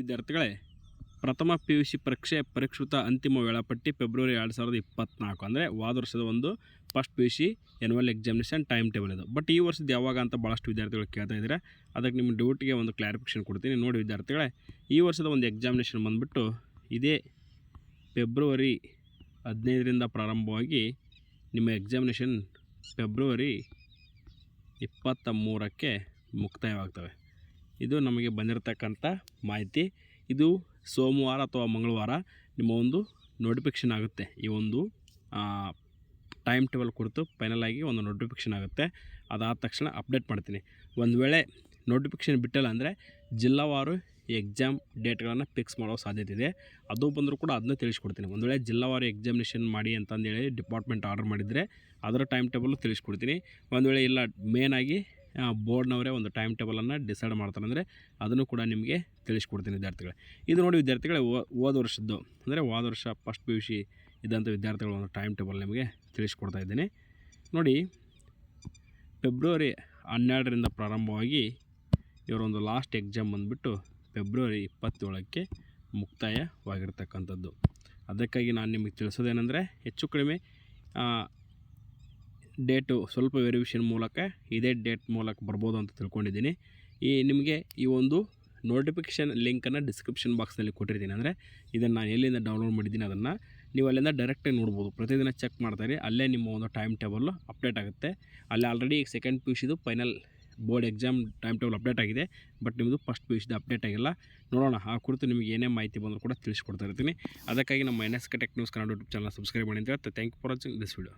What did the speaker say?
ವಿದ್ಯಾರ್ಥಿಗಳೇ, ಪ್ರಥಮ P U C ಪರೀಕ್ಷೆ ಪರೀಕ್ಷಿತ ಅಂತಿಮ ವೇಳಾಪಟ್ಟಿ ಫೆಬ್ರವರಿ ಎರಡು ಸಾವಿರದ ಇಪ್ಪತ್ತ್ನಾಲ್ಕು ಅಂದರೆ ವಾದ ವರ್ಷದ ಒಂದು first P U C annual examination time table ಇದು. ಬಟ್ ಈ ವರ್ಷದ ಯಾವಾಗ ಅಂತ ಭಾಳಷ್ಟು ವಿದ್ಯಾರ್ಥಿಗಳು ಕೇಳ್ತಾ ಇದ್ದಾರೆ. ಅದಕ್ಕೆ ನಿಮ್ಮ ಡ್ಯೂಟಿಗೆ ಒಂದು ಕ್ಲಾರಿಫಿಕೇಷನ್ ಕೊಡ್ತೀನಿ. ನೋಡಿ ವಿದ್ಯಾರ್ಥಿಗಳೇ, ಈ ವರ್ಷದ ಒಂದು ಎಕ್ಸಾಮಿನೇಷನ್ ಬಂದುಬಿಟ್ಟು ಇದೇ ಫೆಬ್ರವರಿ ಹದಿನೈದರಿಂದ ಪ್ರಾರಂಭವಾಗಿ ನಿಮ್ಮ ಎಕ್ಸಾಮಿನೇಷನ್ ಫೆಬ್ರವರಿ ಇಪ್ಪತ್ತ ಮೂರಕ್ಕೆ ಮುಕ್ತಾಯವಾಗ್ತವೆ. ಇದು ನಮಗೆ ಬಂದಿರತಕ್ಕಂಥ ಮಾಹಿತಿ. ಇದು ಸೋಮವಾರ ಅಥವಾ ಮಂಗಳವಾರ ನಿಮ್ಮ ಒಂದು ನೋಟಿಫಿಕೇಷನ್ ಆಗುತ್ತೆ. ಈ ಒಂದು ಟೈಮ್ ಟೇಬಲ್ ಕುರಿತು ಫೈನಲ್ ಆಗಿ ಒಂದು ನೋಟಿಫಿಕೇಷನ್ ಆಗುತ್ತೆ. ಅದಾದ ತಕ್ಷಣ ಅಪ್ಡೇಟ್ ಮಾಡ್ತೀನಿ. ಒಂದು ವೇಳೆ ನೋಟಿಫಿಕೇಷನ್ ಬಿಟ್ಟಲ್ಲ ಅಂದರೆ ಜಿಲ್ಲಾವಾರು ಎಕ್ಸಾಮ್ ಡೇಟ್ಗಳನ್ನು ಫಿಕ್ಸ್ ಮಾಡೋ ಸಾಧ್ಯತೆ ಇದೆ. ಅದು ಬಂದರೂ ಕೂಡ ಅದನ್ನ ತಿಳಿಸ್ಕೊಡ್ತೀನಿ. ಒಂದು ವೇಳೆ ಜಿಲ್ಲಾವಾರು ಎಕ್ಸಾಮಿನೇಷನ್ ಮಾಡಿ ಅಂತಂದೇಳಿ ಡಿಪಾರ್ಟ್ಮೆಂಟ್ ಆರ್ಡರ್ ಮಾಡಿದರೆ ಅದರ ಟೈಮ್ ಟೇಬಲ್ ತಿಳಿಸ್ಕೊಡ್ತೀನಿ. ಒಂದು ವೇಳೆ ಇಲ್ಲ ಮೇನಾಗಿ ಬೋರ್ಡ್ನವರೇ ಒಂದು ಟೈಮ್ ಟೇಬಲನ್ನು ಡಿಸೈಡ್ ಮಾಡ್ತಾರೆ. ಅಂದರೆ ಅದನ್ನು ಕೂಡ ನಿಮಗೆ ತಿಳಿಸ್ಕೊಡ್ತೀನಿ ವಿದ್ಯಾರ್ಥಿಗಳೇ. ಇದು ನೋಡಿ ವಿದ್ಯಾರ್ಥಿಗಳೇ ಹೋದ ವರ್ಷದ್ದು, ಅಂದರೆ ಹೋದ ವರ್ಷ ಫಸ್ಟ್ ಪಿ ಯು ಸಿ ಇದ್ದಂಥ ವಿದ್ಯಾರ್ಥಿಗಳ ಒಂದು ಟೈಮ್ ಟೇಬಲ್ ನಿಮಗೆ ತಿಳಿಸ್ಕೊಡ್ತಾ ಇದ್ದೀನಿ. ನೋಡಿ, ಫೆಬ್ರವರಿ ಹನ್ನೆರಡರಿಂದ ಪ್ರಾರಂಭವಾಗಿ ಇವರೊಂದು ಲಾಸ್ಟ್ ಎಕ್ಸಾಮ್ ಬಂದುಬಿಟ್ಟು ಫೆಬ್ರವರಿ ಇಪ್ಪತ್ತೇಳಕ್ಕೆ ಮುಕ್ತಾಯವಾಗಿರ್ತಕ್ಕಂಥದ್ದು. ಅದಕ್ಕಾಗಿ ನಾನು ನಿಮಗೆ ತಿಳಿಸೋದೇನೆಂದರೆ, ಹೆಚ್ಚು ಕಡಿಮೆ ಡೇಟು ಸ್ವಲ್ಪ ವೆರಿಫಿಕೇಷನ್ ಮೂಲಕ ಇದೇ ಡೇಟ್ ಮೂಲಕ ಬರ್ಬೋದು ಅಂತ ತಿಳ್ಕೊಂಡಿದ್ದೀನಿ. ಈ ನಿಮಗೆ ಈ ಒಂದು ನೋಟಿಫಿಕೇಷನ್ ಲಿಂಕನ್ನು ಡಿಸ್ಕ್ರಿಪ್ಷನ್ ಬಾಕ್ಸ್ನಲ್ಲಿ ಕೊಟ್ಟಿರ್ತೀನಿ. ಅಂದರೆ ಇದನ್ನು ನಾನು ಎಲ್ಲಿಂದ ಡೌನ್ಲೋಡ್ ಮಾಡಿದ್ದೀನಿ ಅದನ್ನು ನೀವು ಅಲ್ಲಿಂದ ಡೈರೆಕ್ಟಾಗಿ ನೋಡ್ಬೋದು. ಪ್ರತಿದಿನ ಚೆಕ್ ಮಾಡ್ತಾರೆ ಅಲ್ಲೇ ನಿಮ್ಮ ಒಂದು ಟೈಮ್ ಟೇಬಲ್ಲು ಅಪ್ಡೇಟ್ ಆಗುತ್ತೆ. ಅಲ್ಲಿ ಆಲ್ರೆಡಿ ಸೆಕೆಂಡ್ ಪಿ ಯು ಸಿದು final board exam time table update ಆಗಿದೆ. ಬಟ್ ನಿಮ್ಮದು ಫಸ್ಟ್ ಪಿ ಯು ಸಿದು ಅಪ್ಡೇಟ್ ಆಗಿಲ್ಲ. ನೋಡೋಣ. ಆ ಕುರಿತು ನಿಮಗೆ ಏನೇ ಮಾಹಿತಿ ಬಂದರೂ ಕೂಡ ತಿಳಿಸ್ಕೊಡ್ತಾ ಇರ್ತೀನಿ. ಅದಕ್ಕಾಗಿ ನಮ್ಮ N S tech news Kannada YouTube channel subscribe ಮಾಡಿ ಅಂತ thank you for watching this video